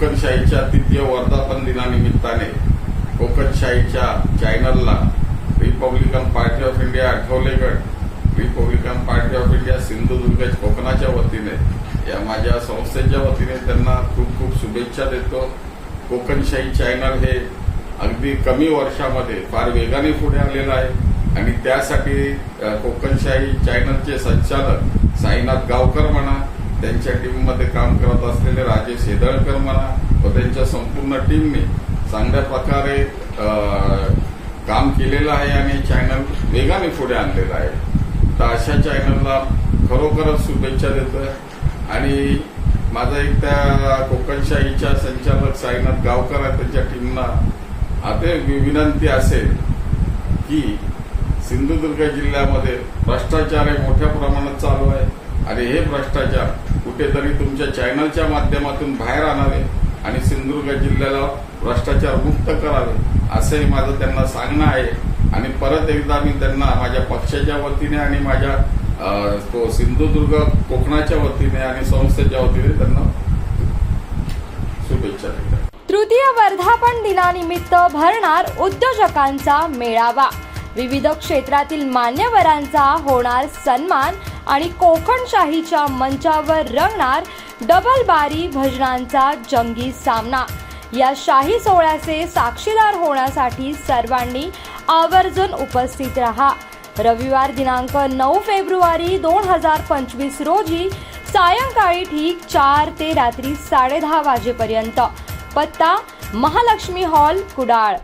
कोकणशाहीच्या तृतीय वर्धापन दिनानिमित्ताने कोकणशाहीच्या चॅनलला Republican Party of India आठवलेगड Republican Party of India Sindhudurg कोकणाच्या वतीने या माझ्या संस्थेच्या वतीने त्यांना खूप खूप शुभेच्छा देतो. कोकणशाही चॅनल हे अगदी कमी वर्षामध्ये फार वेगाने पुढे आलेलं आहे आणि त्यासाठी कोकणशाही चॅनलचे संचालक साईनाथ गावकर म्हणा त्यांच्या टीममध्ये काम करत असलेले राजेश येदळकर म्हणा व त्यांच्या संपूर्ण टीमने चांगल्या प्रकारे काम केलेलं आहे आणि चॅनल वेगाने पुढे आणलेलं आहे. तर अशा चॅनलला खरोखरच शुभेच्छा देतो आणि माझा एक त्या कोकणशाहीच्या संचालक साईनाथ गावकर आहे त्यांच्या टीमना आता विनंती असेल की सिंधुदुर्ग जिल्ह्यामध्ये भ्रष्टाचार हे मोठ्या प्रमाणात चालू आहे. आणि हे भ्रष्टाचार कुठेतरी तुमच्या चॅनलच्या माध्यमातून बाहेर आणावे आणि सिंधुदुर्ग जिल्ह्याला भ्रष्टाचार मुक्त करावे असंही माझं त्यांना सांगणं आहे. आणि परत एकदा मी त्यांना माझ्या पक्षाच्या वतीने आणि माझ्या तो सिंधुदुर्ग कोकणाच्या वतीने आणि संस्थेच्या वतीने त्यांना शुभेच्छा देतो. तृतीय वर्धापन दिनानिमित्त भरणार उद्योजकांचा मेळावा. विविध क्षेत्रातील मान्यवरांचा होणार सन्मान आणि कोकणशाहीच्या मंचावर रंगणार डबल बारी भजनांचा जंगी सामना. या शाही सोहळ्याचे साक्षीदार होण्यासाठी सर्वांनी आवर्जून उपस्थित रहा. रविवार दिनांक नऊ फेब्रुवारी दोन हजार पंचवीस रोजी सायंकाळी ठीक चार ते रात्री साडेदहा वाजेपर्यंत. पत्ता महालक्ष्मी हॉल कुडाळ.